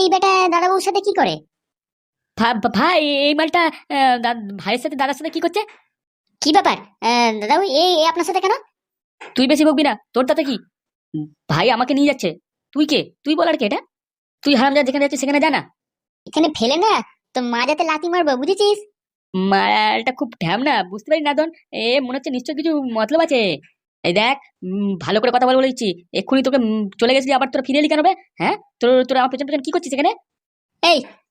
এই বেটা দাদাবুর সাথে কি করে? ভাই এই মালটা ভাইয়ের সাথে দাদার সাথে কি করছে? কি ব্যাপার? দাদাবু এই আপনার সাথে কেন? তুই বেশি বকবি না তোর তাতে কি? ভাই আমাকে নিয়ে যাচ্ছে। তুই কে? তুই বলার কে এটা? তুই হারামজাদা যেখানে যাচ্ছিস সেখানে যা না। এখানে ফেলে না? তো মা যাতে লাথি মারবো বুঝেছিস? মালটা খুব ঢ্যাম না বুঝতে পারি না ধন? এ মনে হচ্ছে নিশ্চয় কিছু মতলব আছে। এই দেখ ভালো করে কথা বলে বলেছি এক্ষুনি তোকে চলে গেছিলি আবার তোরা ফিরে এলি কেন বে? হ্যাঁ? তোর তোর আমার পেছন পেছন কি করছিস এখানে?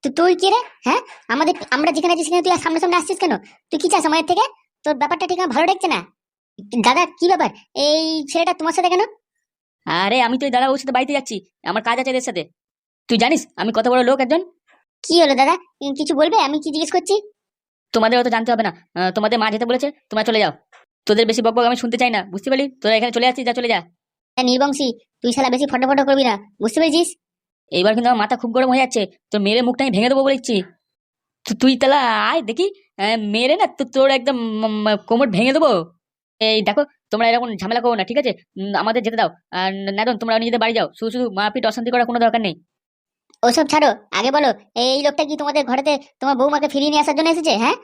তো তুই কি রে? হ্যাঁ? আমাদের আমরা যেখানে আছি সেখানে তুই সামনে সামনে আসছিস কেন? তুই কি চাস আমাদের থেকে? তোর ব্যাপারটা ঠিক আমার ভালো দেখছে না? দাদা কি ব্যাপার? এই ছেলেটা তোমার সাথে কেন? আরে আমি তো দাদা ওর সাথে বাড়িতে যাচ্ছি। আমার কাজ আছে এদের সাথে। তুই জানিস আমি কত বড় লোক একজন? কি হলো দাদা? কিছু বলবে? আমি কি জিজ্ঞেস করছি? তোমাদের অত জানতে হবে না। তোমাদের মা যেতে বলেছে তোমরা চলে যাও। তোদের বেশি বকবক আমি শুনতে চাই না বুঝতে পারলি? তোরা এখানে চলে আসছিস যা চলে যা। হ্যাঁ, নির্বংশী তুই শালা বেশি ফটো ফটো করবি না বুঝতে পেরেছিস? এইবার কিন্তু আমার মাথা খুব গরম হয়ে যাচ্ছে তোর মেরে মুখটা আমি ভেঙে দেবো বলেছি তুই তাহলে আয় দেখি মেরে না তো তোর একদম কোমর ভেঙে দেবো। এই দেখো তোমরা এরকম ঝামেলা করো না ঠিক আছে? আমাদের যেতে দাও। আর নাদন তোমরা নিজেদের বাড়ি যাও শুধু শুধু মারপিট অশান্তি করার কোনো দরকার নেই। ওসব ছাড়ো আগে বলো এই লোকটা কি তোমাদের ঘরেতে তোমার বৌমাকে ফিরিয়ে নিয়ে আসার জন্য এসেছে হ্যাঁ?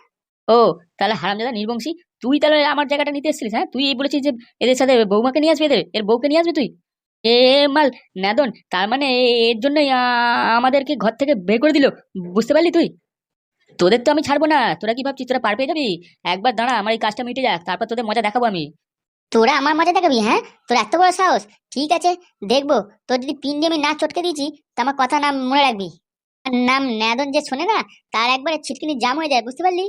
ও, তাহলে হারামজাদা নির্বংশী, তুই তাহলে আমার জায়গাটা নিতে এসেছিলিস হ্যাঁ? তুই বলেছিস যে এদের সাথে বৌমাকে নিয়ে আসবি এদের? এর বউকে নিয়ে আসবি তুই? এ মাল, নাদন, তার মানে এর জন্যই আমাদেরকে ঘর থেকে বের করে দিল, বুঝতে পারলি তুই? তোদের তো আমি ছাড়বো না, তোরা কি ভাবছিস, তোরা পার পেয়ে যাবি? একবার দাঁড়া, আমার এই কাজটা মিটে যাক, তারপর তোদের মজা দেখাবো আমি। তোরা আমার মজা দেখাবি হ্যাঁ? তোর এত বড় সাহস। ঠিক আছে, দেখব, তোর যদি পিন দিয়ে আমি না চটকে দিয়েছি, তা আমার কথা নাম মনে রাখবি। নাম ন্যাদন যে শোনে না, তার একবারে ছিটকিনি জাম হয়ে যায়, বুঝতে পারলি?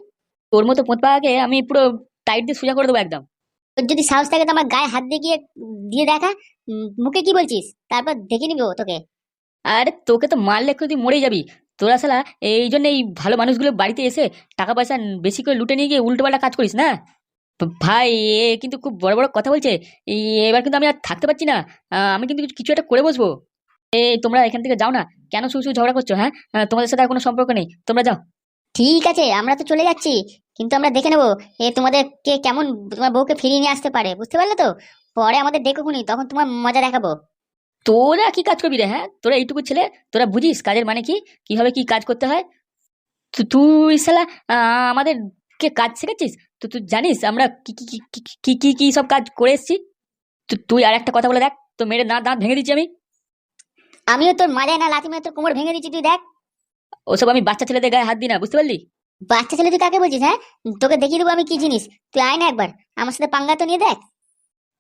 তোর মতো পোঁত পাকে আমি পুরো টাইট দিয়ে সোজা করে দেবো একদম। তোর যদি সাহস থাকে তো আমার গায়ে হাত দিয়ে গিয়ে দিয়ে দেখা মুখে কি বলছিস? তারপর দেখে নিবো তোকে। আরে তোকে তো মারলে একটু তুই মরেই যাবি। তোরা শালা এই জন্য এই ভালো মানুষগুলো বাড়িতে এসে টাকা পয়সা বেশি করে লুটে নিয়ে গিয়ে উল্টোপাল্টা কাজ করিস না? ভাই এ কিন্তু খুব বড় বড় কথা বলছে। এবার কিন্তু আমি আর থাকতে পারছি না। আমি কিন্তু কিছু একটা করে বসবো। এই তোমরা এখান থেকে যাও না। কেন শুধু শুধু ঝগড়া করছ হ্যাঁ? তোমাদের সাথে আর কোনো সম্পর্ক নেই। তোমরা যাও। ঠিক আছে আমরা তো চলে যাচ্ছি। কিন্তু আমরা দেখে নেব এ তোমাদের কে কেমন তোমার বউকে ফিরিয়ে নিয়ে আসতে পারে বুঝতে পারলে তো? পরে আমাদের দেখো খুনি তখন তোমার মজা দেখাবো। তোরা কি কাজ করবি রে হ্যাঁ? তোরা এইটুকু ছেলে তোরা বুঝিস কাজের মানে কি? কীভাবে কি কাজ করতে হয়? তুই শালা আহ, আমাদেরকে কাজ শেখাচ্ছিস? তো তুই জানিস আমরা কি কি কি- কি কি কি কি সব কাজ করে এসেছি? তুই আর একটা কথা বলে দেখ তো মেরে দাঁত দাঁত ভেঙে দিচ্ছি আমি। আমিও তোর মাজায় না লাথি মেরে তোর কোমর ভেঙে দিচ্ছি তুই দেখ। ওসব আমি বাচ্চা ছেলেদের গায়ে হাত দিই না বুঝতে পারলি? বাচ্চা ছেলে তুই কাকে বলছিস হ্যাঁ? তোকে দেখিয়ে দেবো আমি কি জিনিস। তুই আয় না একবার আমার সাথে পাঙ্গা তো নিয়ে দেখ।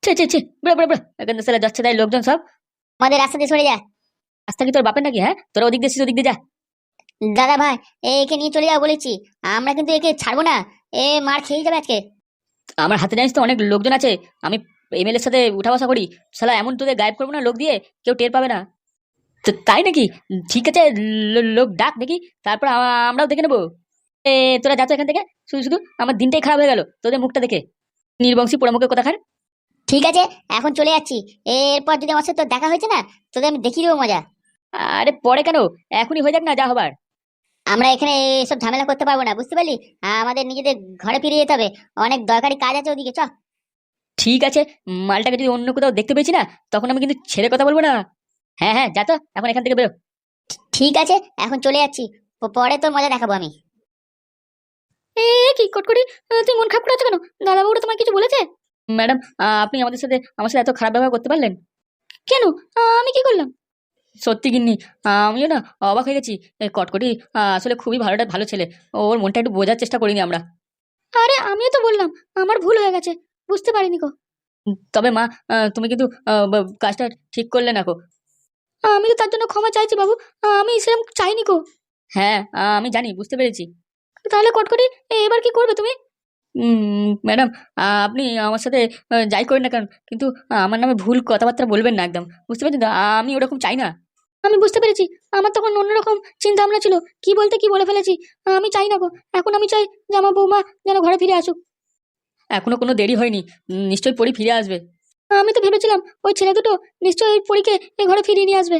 ছে ছে ছে বড় বড় বড় এখান থেকে যাচ্ছে তাই লোকজন সব। আমাদের রাস্তা দিয়ে সরে যা। রাস্তা কি তোর বাপের নাকি হ্যাঁ? তোরা ওদিক দিয়ে ওদিক দিয়ে যা। দাদা ভাই এ একে নিয়ে চলে যাও বলেছি। আমরা কিন্তু একে ছাড়বো না। এ মার খেয়ে যাবে আজকে। আমার হাতে জানিস তো অনেক লোকজন আছে আমি এমএলএর সাথে উঠা বসা করি। শালা এমন তোদের গায়েব করব না লোক দিয়ে কেউ টের পাবে না। তো তাই নাকি? ঠিক আছে লোক ডাক দেখি তারপর আমরাও দেখে নেব। এ তোরা যাচ্ছ এখান থেকে শুধু শুধু আমার দিনটাই খারাপ হয়ে গেল তোদের মুখটা দেখে। নির্বংশী পোড়ামুখের কথা খার ঠিক আছে এখন চলে যাচ্ছি। এরপর যদি আমার সাথে তোর দেখা হয়েছে না তোদের আমি দেখিয়ে দেবো মজা। আরে পরে কেন? এখনই হয়ে যাক না যা হবার। আমরা এখানে এসব ঝামেলা করতে পারব না বুঝতে পারলি? আমাদের নিজেদের ঘরে ফিরে যেতে হবে। অনেক দরকারি কাজ আছে ওদিকে চ। ঠিক আছে মালটাকে যদি অন্য কোথাও দেখতে পেয়েছি না তখন আমি কিন্তু ছেড়ে কথা বলব না। হ্যাঁ হ্যাঁ যা তো এখন এখান থেকে বেরো। ঠিক আছে এখন চলে যাচ্ছি। পরে তোর মজা দেখাবো আমি। এ কি কটকটি? তুই মন খারাপ করে আছো কেন? দাদাবাবুরা তোমায় কিছু বলেছে? ম্যাডাম আপনি আমাদের সাথে আমার সাথে এত খারাপ ব্যবহার করতে পারলেন? কেন? আমি কি করলাম? সত্যি গিন্নি আমিও না অবাক হয়ে গেছি। কটকটি আসলে খুবই ভালোটা ভালো ছেলে। ওর মনটা একটু বোঝার চেষ্টা করিনি আমরা। আরে আমিও তো বললাম আমার ভুল হয়ে গেছে। বুঝতে পারিনি কো তবে মা আহ, তুমি কিন্তু আহ, কাজটা ঠিক করলে না কো আমি তো তার জন্য ক্ষমা চাইছি বাবু। আমি সেরকম চাইনি কো হ্যাঁ আমি জানি বুঝতে পেরেছি। তাহলে কটকটি এবার কি করবে তুমি? ম্যাডাম আপনি আমার সাথে যাই করেন না কেন কিন্তু আমার নামে ভুল কথাবার্তা বলবেন না একদম। বুঝতে পেরেছেন তো? আমি ওরকম চাই না। আমি বুঝতে পেরেছি। আমার তখন অন্যরকম চিন্তা ভাবনা ছিল। কি বলতে কি বলে ফেলেছি আমি চাই না গো। এখন আমি চাই যে আমার বৌমা যেন ঘরে ফিরে আসুক। এখনও কোনো দেরি হয়নি। নিশ্চয়ই পরি ফিরে আসবে। আমি তো ভেবেছিলাম ওই ছেলে দুটো নিশ্চয়ই ওই পরীকে এই ঘরে ফিরিয়ে নিয়ে আসবে।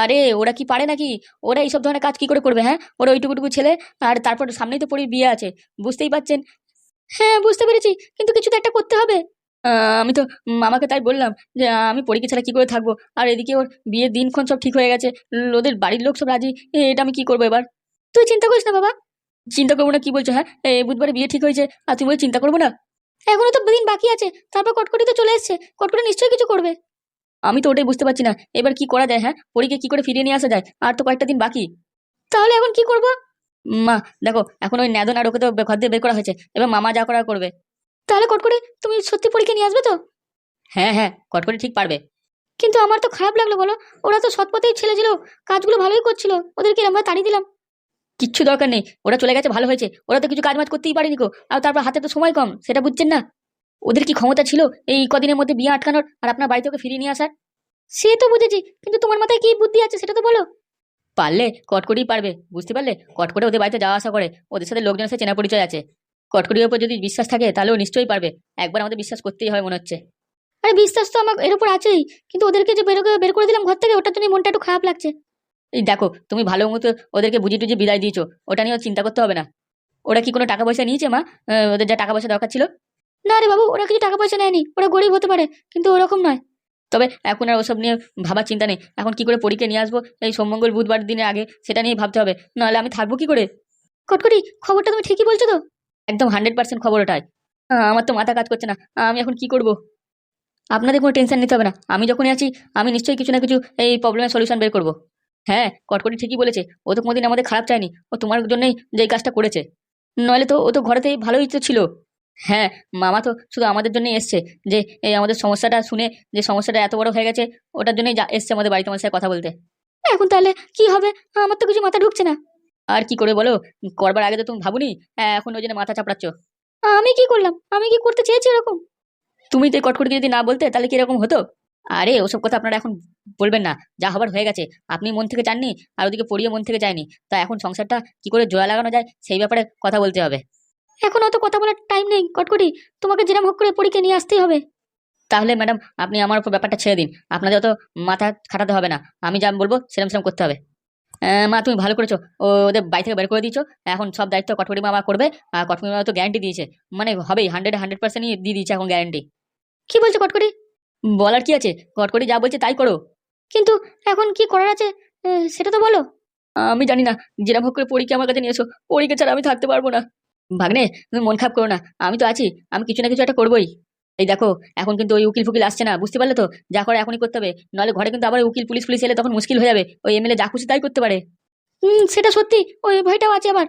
আরে, ওরা কি পারে নাকি? ওরা এইসব ধরনের কাজ কি করে করবে হ্যাঁ? ওরা ওইটুকুটুকু ছেলে আর তারপর সামনেই তো পরির বিয়ে আছে, বুঝতেই পারছেন? হ্যাঁ বুঝতে পেরেছি, কিন্তু কিছু তো একটা করতে হবে। আমি তো মামাকে তাই বললাম যে, আমি পরীক্ষা ছাড়া কি করে থাকব? আর এদিকে ওর বিয়ের দিনক্ষণ সব ঠিক হয়ে গেছে, ওদের বাড়ির লোক সব রাজি এটা আমি কি করব এবার? তুই চিন্তা করিস না, বাবা। চিন্তা করব না, কি বলছো হ্যাঁ? বুধবারে বিয়ে ঠিক হয়েছে, আর তুই বলে চিন্তা করব না? এখনও তো দিন বাকি আছে, তারপর কটকটি তো চলে এসছে, কটকটি নিশ্চয়ই কিছু করবে। আমি তো ওটাই বুঝতে পারছি না, এবার কি করা যায় হ্যাঁ? পরীকে কি করে ফিরিয়ে নিয়ে আসা যায়? আর তো কয়েকটা দিন বাকি। তাহলে এখন কি করব? মা, দেখো, এখন ওই ন্যাদন আর ওকে তো ঘর দিয়ে বের করা হয়েছে, এবার মামা যা করার করবে। তাহলে কটকটি, তুমি সত্যি পরীক্ষা নিয়ে আসবে তো? হ্যাঁ হ্যাঁ কটকটি ঠিক পারবে। কিন্তু আমার তো খারাপ লাগল বলো, ওরা তো সৎপথেই ছেলে ছিল, কাজগুলো ভালোই করছিল, ওদেরকে আমরা তাড়িয়ে দিলাম। কিচ্ছু দরকার নেই। ওরা চলে গেছে, ভালো হয়েছে। ওরা তো কিছু কাজ মাজ করতেই পারেনি কো আর তারপর হাতে তো সময় কম, সেটা বুঝছেন না। ওদের কি ক্ষমতা ছিল এই কদিনের মধ্যে বিয়ে আটকানোর আর আপনার বাড়িতে ওকে ফিরিয়ে নিয়ে আসার? সে তো বুঝেছি, কিন্তু তোমার মাথায় কি বুদ্ধি আছে সেটা তো বলো। পারলে কটকরেই পারবে, বুঝতে পারলে? কটকরে ওদের বাড়িতে যাওয়া আসা করে, ওদের সাথে লোকজনের সাথে চেনা পরিচয় আছে। কটকরির উপর যদি বিশ্বাস থাকে, তাহলে ও নিশ্চয়ই পারবে। একবার আমাদের বিশ্বাস করতেই হয় মনে হচ্ছে। আরে বিশ্বাস তো আমার এর উপর আছেই, কিন্তু ওদেরকে যে বের করে বের করে দিলাম ঘর থেকে, ওটার জন্য মনটা একটু খারাপ লাগছে। এই দেখো, তুমি ভালো মতো ওদেরকে বুঝিয়ে টুঝিয়ে বিদায় দিয়েছ, ওটা নিয়ে চিন্তা করতে হবে না। ওরা কি কোনো টাকা পয়সা নিয়েছে, মা? ওদের যা টাকা পয়সা দরকার ছিল? না রে বাবু, ওরা কিছু টাকা পয়সা নেয়নি, ওরা গরিব হতে পারে, কিন্তু ওরকম নয়। তবে এখন আর ওসব নিয়ে ভাবার চিন্তা নেই, এখন কি করে পরীক্ষা নিয়ে আসব, এই সোমঙ্গল বুধবার দিনের আগে, সেটা নিয়ে ভাবতে হবে, নাহলে আমি থাকব কি করে? কটকটি, খবরটা তুমি ঠিকই বলছো তো? একদম হান্ড্রেড পার্সেন্ট খবর ওটাই। আমার তো মাথা কাজ করছে না আমি এখন কি করব? আপনাদের কোনো টেনশন নিতে হবে না, আমি যখনই আছি, আমি নিশ্চয়ই কিছু না কিছু এই প্রবলেমের সলিউশন বের করব। হ্যাঁ কটকটি ঠিকই বলেছে। ও তো কোনোদিন আমাদের খারাপ চায়নি। ও তোমার জন্যই যে কাজটা করেছে। নইলে তো ও তো ঘরেতেই ভালোই তো ছিল। হ্যাঁ মামা তো শুধু আমাদের জন্যই এসছে। যে এই আমাদের সমস্যাটা শুনে যে সমস্যাটা এত বড় হয়ে গেছে ওটার জন্যই যা এসছে আমাদের বাড়িতে আমার সাথে কথা বলতে। এখন তাহলে কি হবে? আমার তো কিছু মাথা ঢুকছে না। আর কি করে বলো? করবার আগে তো তুমি ভাবুনি? হ্যাঁ, এখন ওই জন্য মাথা চাপড়াচ্ছ। আমি কি করলাম? আমি কি করতে চেয়েছি এরকম? তুমি তো কটকটকে যদি না বলতে তাহলে কি এরকম হতো? আরে, ওসব কথা আপনারা এখন বলবেন না। যা হবার হয়ে গেছে। আপনি মন থেকে চাননি, আর ওদিকে পড়িয়ে মন থেকে যায়নি। তা এখন সংসারটা কি করে জোয়া লাগানো যায়, সেই ব্যাপারে কথা বলতে হবে। এখন অত কথা বলার টাইম নেই, কটকটি। তোমাকে যেরকম হোক করে পরীক্ষা নিয়ে আসতেই হবে। তাহলে ম্যাডাম আপনি আমার উপর ব্যাপারটা ছেড়ে দিন। আপনাদের অত মাথা খাটাতে হবে না, আমি যা বলব সেরকম সেরকম করতে হবে। মা, তুমি ভালো করেছ। ওদের বাড়ি থেকে বের করে দিয়েছ। এখন সব দায়িত্ব কটকটি মামা করবে, আর কটকটি মামা তো গ্যারান্টি দিয়েছে। মানে হবেই হান্ড্রেড হান্ড্রেড পার্সেন্টই দিয়ে দিয়েছে এখন গ্যারান্টি কি বলছো কটকটি? বলার কি আছে? কটকটি যা বলছে তাই করো। কিন্তু এখন কি করার আছে? সেটা তো বলো। আমি জানি না যেরকম হোক করে পরীক্ষা আমার কাছে নিয়েছো পরীক্ষা ছাড়া আমি থাকতে পারব না। ভাগ্নে, তুমি মন খারাপ করো না। আমি তো আছি, আমি কিছু না কিছু একটা করবোই। এই দেখো, এখন কিন্তু ওই উকিল ফুকিল আসছে না, বুঝতে পারলে তো? যা করে এখনই করতে হবে। নাহলে ঘরে কিন্তু আবার উকিল পুলিশ পুলিশ এলে তখন মুশকিল হয়ে যাবে। ওই এমএলএ যা খুশি তাই করতে পারে। হুম সেটা সত্যি, ওই ভয়টাও আছে আবার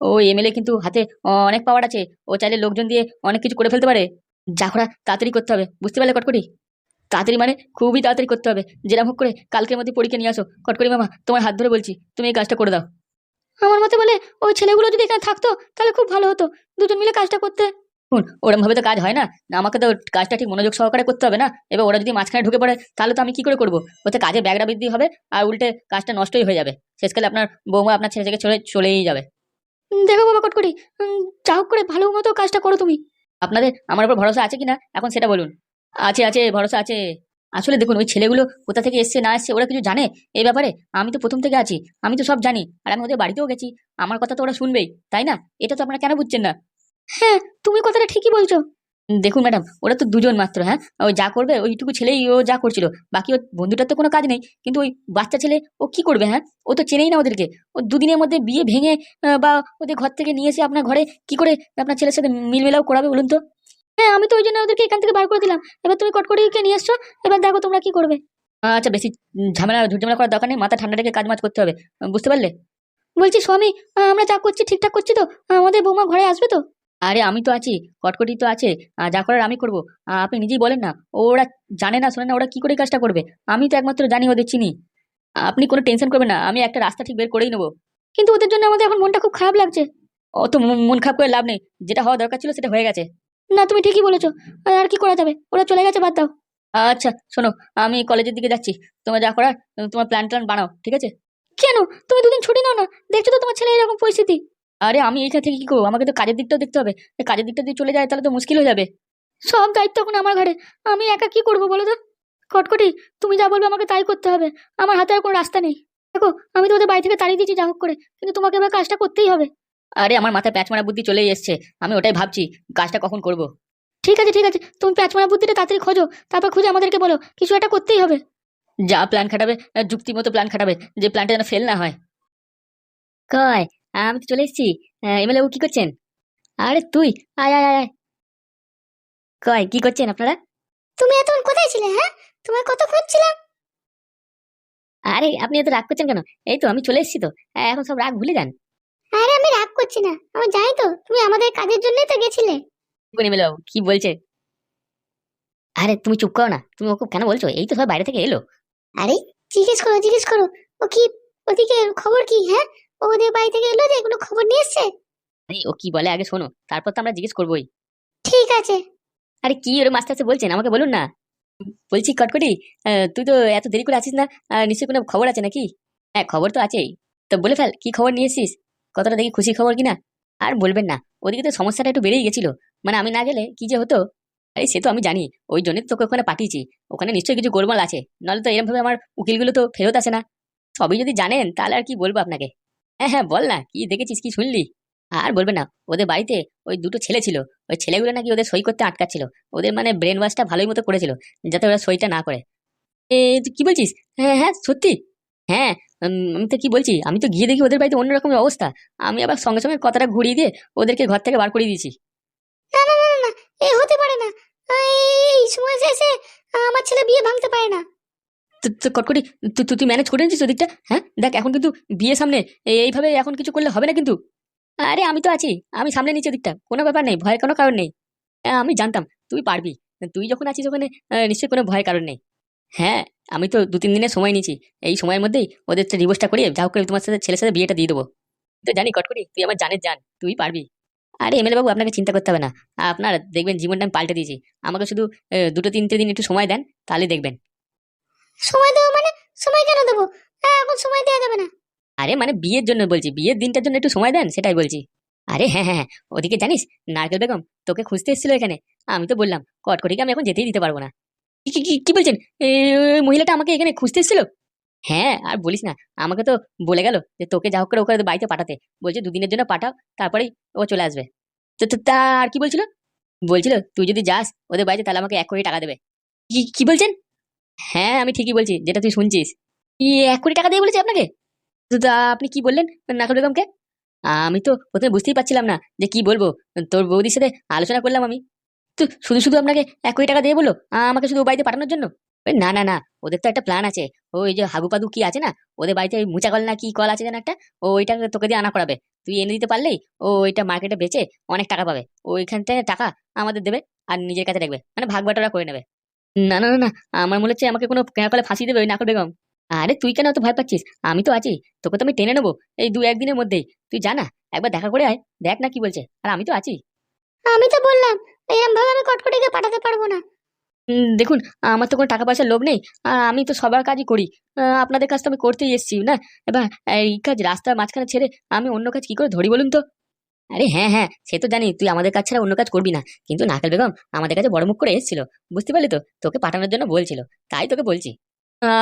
ওই এমএলএ কিন্তু হাতে অনেক পাওয়ার আছে। ও চাইলে লোকজন দিয়ে অনেক কিছু করে ফেলতে পারে। যা করা তাড়াতাড়ি করতে হবে। বুঝতে পারলে কটকটি তাড়াতাড়ি মানে খুবই তাড়াতাড়ি করতে হবে। যেরকম হোক করে কালকের মধ্যে পরীক্ষা নিয়ে আসো। কটকরি মামা তোমার হাত ধরে বলছি তুমি এই কাজটা করে দাও। আমার মতে বলে ওই ছেলেগুলো যদি এখানে থাকতো তাহলে খুব ভালো হতো। দুজন মিলে কাজটা করতে। শুন ওরম ভাবে তো কাজ হয় না। আমাকে তো কাজটা ঠিক মনোযোগ সহকারে করতে হবে না। এবার ওরা যদি মাঝখানে ঢুকে পড়ে তাহলে তো আমি কি করে করব? ওতে কাজে ব্যাগরা বৃদ্ধি হবে আর উল্টে কাজটা নষ্টই হয়ে যাবে। শেষকালে আপনার বৌমা আপনার ছেলে থেকে চলে চলেই যাবে। দেখো বাবা কটকরি যা হোক করে ভালো মতো কাজটা করো তুমি। আপনাদের আমার উপর ভরসা আছে কিনা? এখন সেটা বলুন। আছে আছে ভরসা আছে। আসলে দেখুন ওই ছেলেগুলো কোথা থেকে এসছে না এসছে ওরা কিছু জানে এই ব্যাপারে? আমি তো প্রথম থেকে আছি আমি তো সব জানি আর আমি ওদের বাড়িতেও গেছি। আমার কথা তো ওরা শুনবেই তাই না? এটা তো আপনারা কেন বুঝছেন না? হ্যাঁ তুমি কথাটা ঠিকই বলছো। দেখুন ম্যাডাম ওরা তো দুজন মাত্র হ্যাঁ? ও যা করবে ওইটুকু ছেলেই ও যা করছিল বাকি ওর বন্ধুটার তো কোনো কাজ নেই কিন্তু ওই বাচ্চা ছেলে ও কি করবে হ্যাঁ? ও তো চেনেই না ওদেরকে। ও দুদিনের মধ্যে বিয়ে ভেঙে বা ওদের ঘর থেকে নিয়ে এসে আপনার ঘরে কি করে আপনার ছেলের সাথে মিলমেলাও করাবে বলুন তো? হ্যাঁ আমি তো ওই জন্য ওদেরকে এখান থেকে বার করে দিলাম। এবার তুমি কটকটিকে নিয়ে এসছো এবার দেখো তোমরা কি করবে। আচ্ছা বেশি ঝামেলা ঝুটঝামেলা করার দরকার নেই মাথা ঠান্ডা রেখে কাজ মাছ করতে হবে। বুঝতে পারলে? বলছি স্বামী আমরা যা করছি ঠিকঠাক করছি তো? আমাদের বৌমা ঘরে আসবে তো? আরে আমি তো আছি কটকটি তো আছে। যা করার আমি করব। আপনি নিজেই বলেন না ওরা জানে না শোনে না ওরা কি করে কাজটা করবে? আমি তো একমাত্র জানি ওদের চিনি। আপনি কোনো টেনশন করবেন না আমি একটা রাস্তা ঠিক বের করেই নেব। কিন্তু ওদের জন্য আমাদের এখন মনটা খুব খারাপ লাগছে। অত মন খারাপ করে লাভ নেই যেটা হওয়া দরকার ছিল সেটা হয়ে গেছে। না তুমি ঠিকই বলেছ। আর কি করা যাবে ওরা চলে গেছে বাদ দাও। আচ্ছা শোনো আমি কলেজের দিকে যাচ্ছি। তোমার যা করার তোমার প্ল্যান ট্যান বানাও ঠিক আছে? কেন? তুমি দুদিন ছুটি নাও না। দেখছ তো তোমার ছেলে এরকম পরিস্থিতি। আরে আমি এইখান থেকে কি করব? আমাকে তো কাজের দিকটাও দেখতে হবে। কাজের দিকটা যদি চলে যায় তাহলে তো মুশকিল হয়ে যাবে। সব দায়িত্ব এখন আমার ঘাড়ে। আমি একা কি করব বলো তো? কটকটি তুমি যা বলবে আমাকে তাই করতে হবে। আমার হাতে আর কোনো রাস্তা নেই। দেখো আমি তোমাদের বাড়ি থেকে তাড়িয়ে দিয়েছি যা হোক করে। কিন্তু তোমাকে এবার কাজটা করতেই হবে। আরে আমার মাথায় প্যাঁচ মারা বুদ্ধি চলেই এসছে। আমি ওটাই ভাবছি কাজটা কখন করব? ঠিক আছে ঠিক আছে তুমি প্যাচ মারা বুদ্ধিটা তাড়াতাড়ি খোঁজো তারপর খুঁজে আমাদেরকে বলো কিছু একটা করতেই হবে। যা প্ল্যান খাটাবে যুক্তি মতো প্ল্যান খাটাবে যে প্ল্যানটা যেন ফেল না হয়। কয় আমি তো চলে এসেছি। এমএলএ কি করছেন? আরে তুই আয় আয় আয়। কয় কি করছেন আপনারা? তুমি এতক্ষণ কোথায় ছিলে হ্যাঁ? তোমার কত খুঁজছিলাম। আরে আপনি এত রাগ করছেন কেন? এই তো আমি চলে এসেছি তো। এখন সব রাগ ভুলে যান। করছি না। আমি জানি তো তুমি আমাদের কাজের জন্যই তো গেছিলে। কি বলছে? আরে তুমি চুপ করো না। তুমি ওকে কেন বলছো? এই তো সব বাইরে থেকে এলো। আরে জিজ্ঞেস করো জিজ্ঞেস করো। ও কি ওদিকে খবর কি হ্যাঁ? ও ওদের বাড়ি থেকে এলো যে কোনো খবর নিয়ে এসছে? আরে ও কি বলে? আগে শোনো। তারপর তো আমরা জিজ্ঞেস করবোই। ঠিক আছে। আরে কি ওর মাস্টার বলছেন? আমাকে বলুন না। বলছি কটকটি তুই তো এত দেরি করে আসিস না? নিশ্চয়ই কোনো খবর আছে নাকি? হ্যাঁ খবর তো আছেই। তো বলে ফেল কি খবর নিয়ে এসিস কতটা দেখি খুশি খবর কিনা? আর বলবেন না, ওদিকে তো সমস্যাটা একটু বেড়েই গেছিল। মানে আমি না গেলে কি যে হতো? আরে সে তো আমি জানি, ওই জন্যই তো তোকে ওখানে পাঠিয়েছি। ওখানে নিশ্চয়ই কিছু গোলমাল আছে, নাহলে তো এরকম ভাবে আমার উকিলগুলো তো ফেরত আসে না। সবই যদি জানেন, তাহলে আর কি বলব আপনাকে? হ্যাঁ হ্যাঁ বল না, কি দেখেছিস, কি শুনলি? আর বলবে না, ওদের বাড়িতে ওই দুটো ছেলে ছিল, ওই ছেলেগুলো নাকি ওদের সই করতে আটকাচ্ছিল। ওদের মানে ব্রেন ওয়াশটা ভালোই মতো করেছিল, যাতে ওরা সইটা না করে। এ কি বলছিস? হ্যাঁ হ্যাঁ সত্যি? হ্যাঁ আমি তো কি বলছি? আমি তো গিয়ে দেখি ওদের বাড়িতে অন্যরকম অবস্থা। আমি আবার সঙ্গে সঙ্গে কথাটা ঘুরিয়ে দিয়ে ওদেরকে ঘর থেকে বার করে দিয়েছি। না না না এ হতে পারে না। এই- সময় এসে আমার ছেলে বিয়ে ভাঙতে পারে না। কটকটি তুই তুই- ম্যানেজ করে নিয়েছিস ওদিকটা? হ্যাঁ? দেখ এখন কিন্তু বিয়ে সামনে এইভাবে এখন কিছু করলে হবে না কিন্তু। আরে আমি তো আছি। আমি সামনে নিচ্ছি ওদিকটা। কোনো ব্যাপার নেই ভয়ের কোনো কারণ নেই। আমি জানতাম তুই পারবি। তুই যখন আছিস ওখানে নিশ্চয়ই কোনো ভয়ের কারণ নেই। হ্যাঁ আমি তো দু তিন দিনের সময় নিয়েছি। এই সময়ের মধ্যেই ওদের ডিভোর্সটা করিয়ে যা করে তোমার সাথে ছেলের সাথে বিয়েটা দিয়ে দেবো। তো জানি কটকটি তুই আমার জানের জান তুই পারবি। আরে এমএলএ বাবু আপনাকে চিন্তা করতে হবে না। আপনার দেখবেন জীবনটা আমি পাল্টে দিয়েছি। আমাকে শুধু দুটো তিনটে দিন একটু সময় দেন তাহলে দেখবেন। সময় দেবো মানে? সময় কেন দেবো? এখন সময় দেওয়া যাবে না। আরে মানে বিয়ের জন্য বলছি বিয়ের দিনটার জন্য একটু সময় দেন সেটাই বলছি। আরে হ্যাঁ হ্যাঁ হ্যাঁ, ওদিকে জানিস নারকেল বেগম তোকে খুঁজতে এসেছিল এখানে। আমি তো বললাম কটকটিকে আমি এখন যেতেই দিতে পারব না। কি- বলছেন? মহিলাটা আমাকে এখানে খুঁজতে এসেছিল? হ্যাঁ আর বলিস না, আমাকে তো বলে গেল যে তোকে যা হোক করে ওকে বাড়িতে পাঠাতে। বলছে দুদিনের জন্য পাঠাও, তারপরেই ও চলে আসবে। তো তো আর কি বলছিল? বলছিল, তুই যদি যাস, ওদের বাড়িতে তাহলে আমাকে এক কোটি টাকা দেবে। কি কি বলছেন? হ্যাঁ আমি ঠিকই বলছি, যেটা তুই শুনছিস। কি, এক কোটি টাকা দিয়ে বলেছি আপনাকে? তো, তা আপনি কি বললেন নাকল বেগমকে? আমি তো প্রথমে বুঝতেই পারছিলাম না যে কি বলব। তোর বৌদির সাথে আলোচনা করলাম আমি। শুধু শুধু আপনাকে এক কোটি টাকা দিয়ে বলো আমাকে শুধু বাড়িতে পাঠানোর জন্য? না না না, ওদের তো একটা প্ল্যান আছে। ওই যে হাগু কি আছে না, ওদের বাড়িতে ওই মুচা কল না কি কল আছে যেন একটা ওইটা তোকে দিয়ে আনা করাবে। তুই এনে দিতে পারলেই ও ওইটা মার্কেটে বেচে অনেক টাকা পাবে। ওইখান থেকে টাকা আমাদের দেবে আর নিজের কাছে রাখবে। মানে ভাগ বাটোয়ারা করে নেবে। না না না আমার মনে হচ্ছে আমাকে কোনো কেনা কলে ফাঁসি দেবে ওই নাকল বেগম। আরে তুই কেন অত ভয় পাচ্ছিস? আমি তো আছি, তোকে তো আমি টেনে নেব এই দু একদিনের মধ্যেই। তুই জানা, একবার দেখা করে আয়, দেখ না কি বলছে। আর আমি তো আছি। আমি তো বললাম এরকম ভাবে আমি কটকটিকে পাঠাতে পারব না। দেখুন, আমার তো কোনো টাকা পয়সার লোভ নেই, আর আমি তো সবার কাজই করি। আপনাদের কাজ তো আমি করতেই এসেছি, না? এবার, এই কাজ রাস্তার মাঝখানে ছেড়ে আমি অন্য কাজ কি করে ধরি বলুন তো? আরে হ্যাঁ হ্যাঁ সে তো জানি, তুই আমাদের কাজ ছাড়া অন্য কাজ করবি না। কিন্তু নাকাল বেগম আমাদের কাছে বড় মুখ করে এসেছিল, বুঝতে পারলি তো? তোকে পাঠানোর জন্য বলছিল, তাই তোকে বলছি।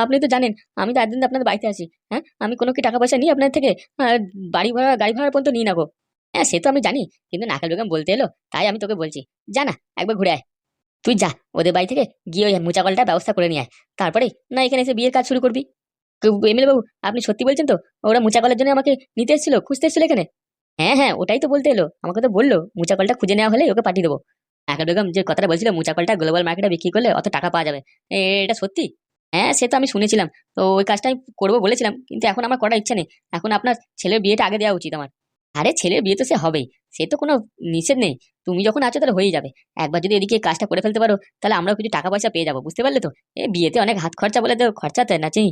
আপনি তো জানেন, আমি তো একদিন আপনাদের বাড়িতে আছি হ্যাঁ? আমি কোনো কি টাকা পয়সা নিই আপনার থেকে? বাড়ি ভাড়া, গাড়ি ভাড়া পর্যন্ত নিই না গো। হ্যাঁ সে তো আমি জানি। কিন্তু নাকাল বেগম বলতে এলো, তাই আমি তোকে বলছি। জানা একবার ঘুরে আয়। তুই যা, ওদের বাড়ি থেকে গিয়ে ওই মুচাকলটা ব্যবস্থা করে নিয়ে আয়। তারপরে না এখানে এসে বিয়ের কাজ শুরু করবি। এমএলএ বাবু, আপনি সত্যি বলছেন তো? ওরা মুচাকলের জন্য আমাকে নিতে এসেছিল, খুঁজতে এসেছিল এখানে? হ্যাঁ হ্যাঁ ওটাই তো বলতে এলো। আমাকে তো বলল মুচাকলটা খুঁজে নেওয়া হলে ওকে পাঠিয়ে দেবো। একা বেগম যে কথাটা বলছিল মুচাকলটা গ্লোবাল মার্কেটে বিক্রি করলে অত টাকা পাওয়া যাবে। এটা সত্যি? হ্যাঁ সে তো আমি শুনেছিলাম। তো ওই কাজটা আমি করব বলেছিলাম, কিন্তু এখন আমার করার ইচ্ছা নেই। এখন আপনার ছেলের বিয়েটা আগে দেওয়া উচিত আমার। আরে ছেলের বিয়ে তো সে হবেই, সে তো কোনো নিষেধ নেই, তুমি যখন আছো তাহলে হয়েই যাবে। একবার যদি এদিকে কাজটা করে ফেলতে পারো, তাহলে আমরাও কিছু টাকা পয়সা পেয়ে যাব, বুঝতে পারলে তো? এ বিয়েতে অনেক হাত খরচা বলে তো খরচাতে না চিনি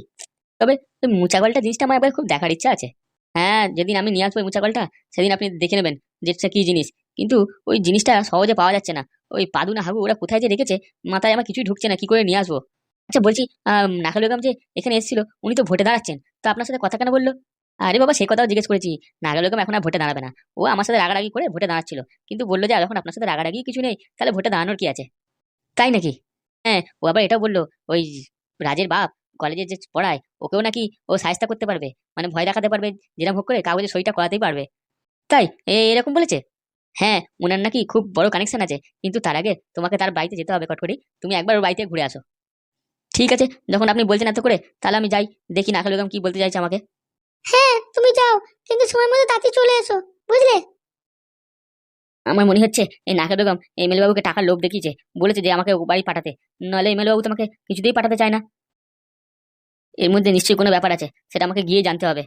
তবে ওই মুচাকলটা জিনিসটা আমার একবার খুব দেখার ইচ্ছা আছে। হ্যাঁ যেদিন আমি নিয়ে আসব ওই মুচাকলটা সেদিন আপনি দেখে নেবেন যে কি জিনিস। কিন্তু ওই জিনিসটা সহজে পাওয়া যাচ্ছে না। ওই পাদু না হাগু ওরা কোথায় যে রেখেছে, মাথায় আমার কিছুই ঢুকছে না, কি করে নিয়ে আসব? আচ্ছা বলছি নাকাল বেগম যে এখানে এসেছিল, উনি তো ভোটে দাঁড়াচ্ছেন। তো আপনার সাথে কথা কেন বলল? আরে বাবা সেই কথাও জিজ্ঞেস করেছি। নাগাল বেগম এখন আর ভোটে দাঁড়াবে না। ও আমার সাথে রাগারাগি করে ভোটে দাঁড়াচ্ছিল। কিন্তু বলল যে এখন আপনার সাথে রাগারাগি কিছু নেই, তাহলে ভোটে দাঁড়ানোর কি আছে? তাই নাকি? হ্যাঁ ও আবার এটাও বলল, ওই রাজের বাপ কলেজে যে পড়ায়, ওকেও নাকি ও সাহায্য করতে পারবে। মানে ভয় দেখাতে পারবে যেরকম হোক করে কাগজে সইটা করাতেই পারবে। তাই, এ- এরকম বলেছে? হ্যাঁ ওনার নাকি খুব বড় কানেকশন আছে, কিন্তু তার আগে তোমাকে তার বাড়িতে যেতে হবে কটকটি। তুমি একবার ওর বাড়িতে ঘুরে আসো। ঠিক আছে, যখন আপনি বলছেন এত করে, তাহলে আমি যাই, দেখি নাকাল বেগম কি বলতে চাইছে আমাকে। হ্যাঁ তুমি যাও, কিন্তু সময় মতো তাতে চলে এসো, বুঝলে? আমার মনে হচ্ছে এই নাকা বেগম এমএলএ বাবুকে টাকার লোভ দেখিয়েছে, বলেছে যে আমাকে বাড়ি পাঠাতে। নাহলে এমএলএ বাবু তোমাকে কিছুতেই পাঠাতে চায় না। এর মধ্যে নিশ্চয়ই কোনো ব্যাপার আছে, সেটা আমাকে গিয়ে জানতে হবে।